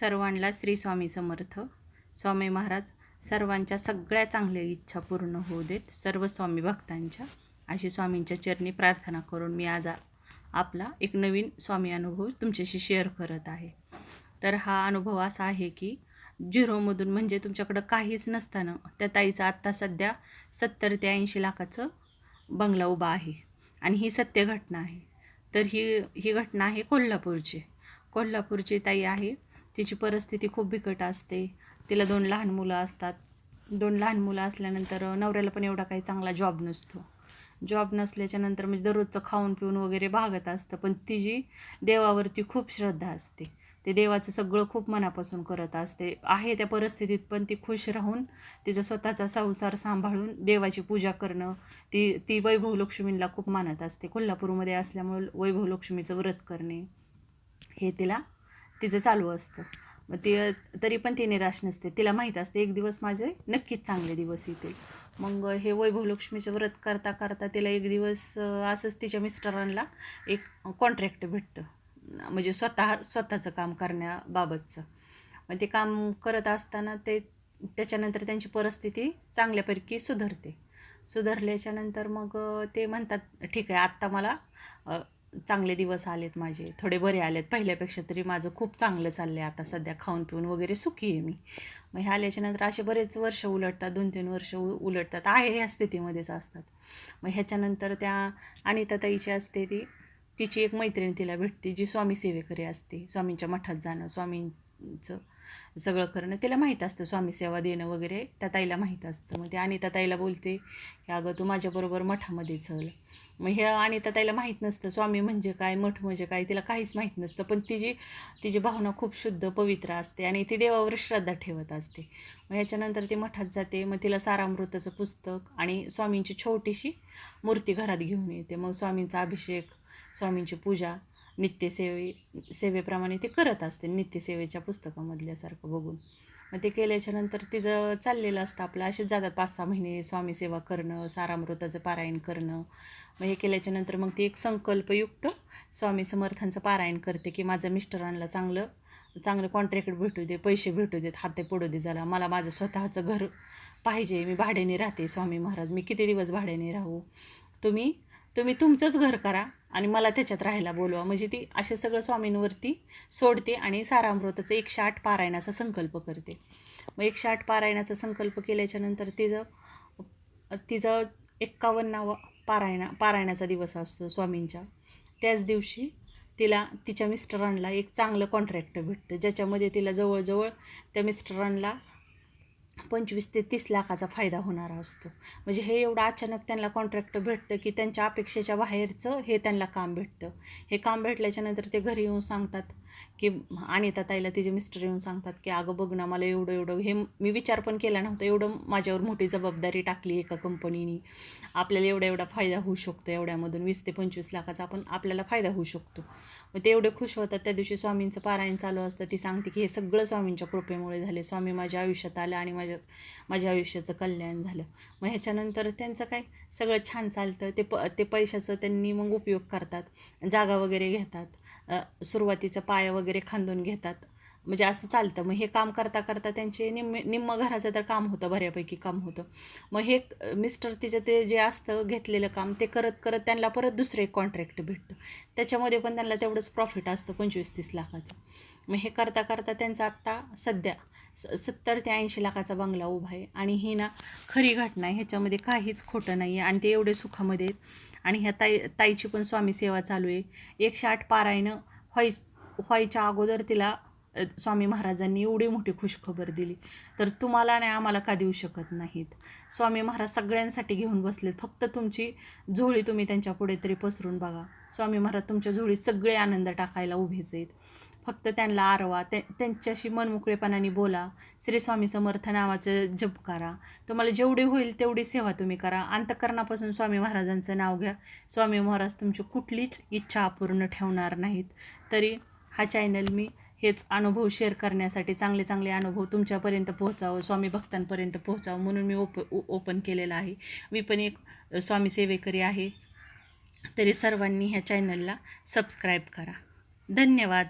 सर्वांना श्री स्वामी समर्थ. स्वामी महाराज सर्वांच्या सगळ्या चांगल्या इच्छा पूर्ण होऊ देत सर्व स्वामी भक्तांच्या. अशी स्वामींच्या चरणी प्रार्थना करून मी आज आपला एक नवीन स्वामी अनुभव तुमच्याशी शेअर करत आहे. तर हा अनुभव असा आहे की झिरोमधून म्हणजे तुमच्याकडं काहीच नसताना त्या ताईचं आत्ता सध्या सत्तर ते ऐंशी लाखाचं बंगला उभा आहे आणि ही सत्य घटना आहे. तर ही ही घटना आहे कोल्हापूरची. कोल्हापूरची ताई आहे तिची परिस्थिती खूप बिकट असते. तिला दोन लहान मुलं असतात. दोन लहान मुलं असल्यानंतर नवऱ्याला पण एवढा काही चांगला जॉब नसतो. जॉब नसल्याच्या नंतर म्हणजे दररोजचं खाऊन पिऊन वगैरे भागत असतं. पण तिची देवावरती खूप श्रद्धा असते. ते देवाचं सगळं खूप मनापासून करत असते. आहे त्या परिस्थितीत पण ती खुश राहून तिचा स्वतःचा संसार सांभाळून देवाची पूजा करणं ती ती वैभव लक्ष्मींला खूप मानत असते. कोल्हापूरमध्ये असल्यामुळे वैभव लक्ष्मीचं व्रत करणे हे तिला तिचं चालू असतं. मग ती तरी पण ती निराश नसते. तिला माहीत असते एक दिवस माझे नक्कीच चांगले दिवस येतील. मग हे वैभव लक्ष्मीचं व्रत करता करता तिला एक दिवस असंच तिच्या मिस्टरांना एक कॉन्ट्रॅक्ट भेटतं. म्हणजे स्वतः स्वतःचं काम करण्याबाबतचं. मग ते काम करत असताना ते त्याच्यानंतर त्यांची परिस्थिती चांगल्यापैकी सुधारते. सुधारल्याच्यानंतर मग ते म्हणतात ठीक आहे आत्ता मला चांगले दिवस आलेत माझे थोडे बरे आलेत. पहिल्यापेक्षा तरी माझं खूप चांगलं चाललं आहे आता सध्या खाऊन पिऊन वगैरे सुखी आहे मी. मग हे आल्याच्यानंतर असे बरेच वर्ष उलटतात दोन तीन वर्ष उ उलटतात. आहे ह्या स्थितीमध्येच असतात. मग ह्याच्यानंतर त्या अनिता ताईची असते ती तिची एक मैत्रीण तिला भेटते जी स्वामी सेवेकरी असते. स्वामींच्या मठात जाणं स्वामी चं सगळं करणं. तिला माहीत असतं स्वामी सेवा देणं वगैरे. त्या ताईला माहीत असतं. मग ते अनिता ताईला बोलते की अगं तू माझ्याबरोबर मठामध्ये चल. मग हे अनिता ताईला माहीत नसतं स्वामी म्हणजे काय मठ म्हणजे काय तिला काहीच माहीत नसतं. पण तिची तिची भावना खूप शुद्ध पवित्र असते आणि ती देवावर श्रद्धा ठेवत असते. मग ह्याच्यानंतर ती मठात जाते. मग तिला सारामृताचं पुस्तक आणि स्वामींची छोटीशी मूर्ती घरात घेऊन येते. मग स्वामींचा अभिषेक स्वामींची पूजा नित्यसेवे सेवेप्रमाणे ते करत असते नित्यसेवेच्या पुस्तकामधल्यासारखं बघून. मग ते केल्याच्यानंतर तिचं चाललेलं असतं आपलं असेच जातात पाच सहा महिने स्वामीसेवा करणं सारामृताचं पारायण करणं. मग हे केल्याच्यानंतर मग ती एक संकल्पयुक्त स्वामी समर्थांचं पारायण करते की माझ्या मिस्टरांना चांगलं चांगलं कॉन्ट्रॅक्ट भेटू दे पैसे भेटू देत हाते पडू दे झाला मला माझं स्वतःचं घर पाहिजे मी भाड्याने राहते स्वामी महाराज मी किती दिवस भाड्याने राहू? तुम्ही तुम्ही तुमचंच घर करा आणि मला त्याच्यात राहायला बोलवा. म्हणजे ती असे सगळं स्वामींवरती सोडते आणि सारामृताचं एकशे आठ पारायणाचा संकल्प करते. मग एकशे आठ पारायणाचा संकल्प केल्याच्यानंतर तिचं तिचं एक्कावन्नावा पारायणा पारायणाचा दिवस असतो स्वामींच्या. त्याच दिवशी तिला तिच्या मिस्टरांना एक चांगलं कॉन्ट्रॅक्ट भेटतं ज्याच्यामध्ये तिला जवळजवळ त्या मिस्टरांना पंचवीस ते तीस लाखाचा फायदा होणारा असतो. म्हणजे हे एवढं अचानक त्यांना कॉन्ट्रॅक्ट भेटतं की त्यांच्या अपेक्षेच्या बाहेरचं हे त्यांना काम भेटतं. हे काम भेटल्याच्यानंतर ते घरी येऊन सांगतात की अनिता ताईला तिचे मिस्टर येऊन सांगतात की अगं बघ ना मला एवढं एवढं हे मी विचार पण केला नव्हता. एवढं माझ्यावर मोठी जबाबदारी टाकली एका कंपनीने आपल्याला एवढा एवढा फायदा होऊ शकतो एवढ्यामधून. वीस ते पंचवीस लाखाचा आपण आपल्याला फायदा होऊ शकतो. मग ते एवढे खुश होतात. त्या दिवशी स्वामींचं पारायण चालू असतं. ती सांगते की हे सगळं स्वामींच्या कृपेमुळे झाले. स्वामी माझ्या आयुष्यात आलं आणि माझ्या माझ्या आयुष्याचं कल्याण झालं. मग ह्याच्यानंतर त्यांचं काय? सगळं छान चालतं. ते प ते पैशाचं त्यांनी मग उपयोग करतात. जागा वगैरे घेतात. सुरुवातीचं पाया वगैरे खांदून घेतात. म्हणजे असं चालतं. मग हे काम करता करता त्यांचे निम्मे निम्म घराचं तर काम होतं बऱ्यापैकी काम होतं. मग हे मिस्टर तिचं ते जे असतं घेतलेलं काम ते करत करत त्यांना परत दुसरं एक कॉन्ट्रॅक्ट भेटतं. त्याच्यामध्ये पण त्यांना तेवढंच प्रॉफिट असतं पंचवीस तीस लाखाचं. मग हे करता करता त्यांचा आत्ता सध्या स सत्तर ते ऐंशी लाखाचा बंगला उभा आहे. आणि ही ना खरी घटना आहे. ह्याच्यामध्ये काहीच खोटं नाही आहे. आणि ते एवढे सुखामध्ये आहेत. आणि ह्या ताई ताईची पण स्वामी सेवा चालू आहे. एकशे आठ पारायणं व्हाय व्हायच्या अगोदर तिला स्वामी महाराजांनी एवढी मोठी खुशखबर दिली. तर तुम्हाला नाही आम्हाला का देऊ शकत नाहीत? स्वामी महाराज सगळ्यांसाठी घेऊन बसलेत. फक्त तुमची झोळी तुम्ही त्यांच्या पुढे तरी पसरून बघा. स्वामी महाराज तुमच्या झोळीत सगळे आनंद टाकायला उभेच आहेत. फक्त त्यांना आरवा ते त्यांच्याशी मनमोकळेपणाने बोला. श्री स्वामी समर्थ नावाचं जप करा. तुम्हाला जेवढी होईल तेवढी सेवा तुम्ही करा. अंतकरणापासून स्वामी महाराजांचं नाव घ्या. स्वामी महाराज तुमची कुठलीच इच्छा अपूर्ण ठेवणार नाहीत. तरी हा चॅनल मी हेच अनुभव शेअर करण्यासाठी चांगले चांगले अनुभव तुमच्यापर्यंत पोहोचावं स्वामी भक्तांपर्यंत पोहोचावं म्हणून मी ओप ओपन केलेलं आहे. मी पण एक स्वामी सेवेकरी आहे. तरी सर्वांनी ह्या चॅनलला सबस्क्राईब करा. धन्यवाद.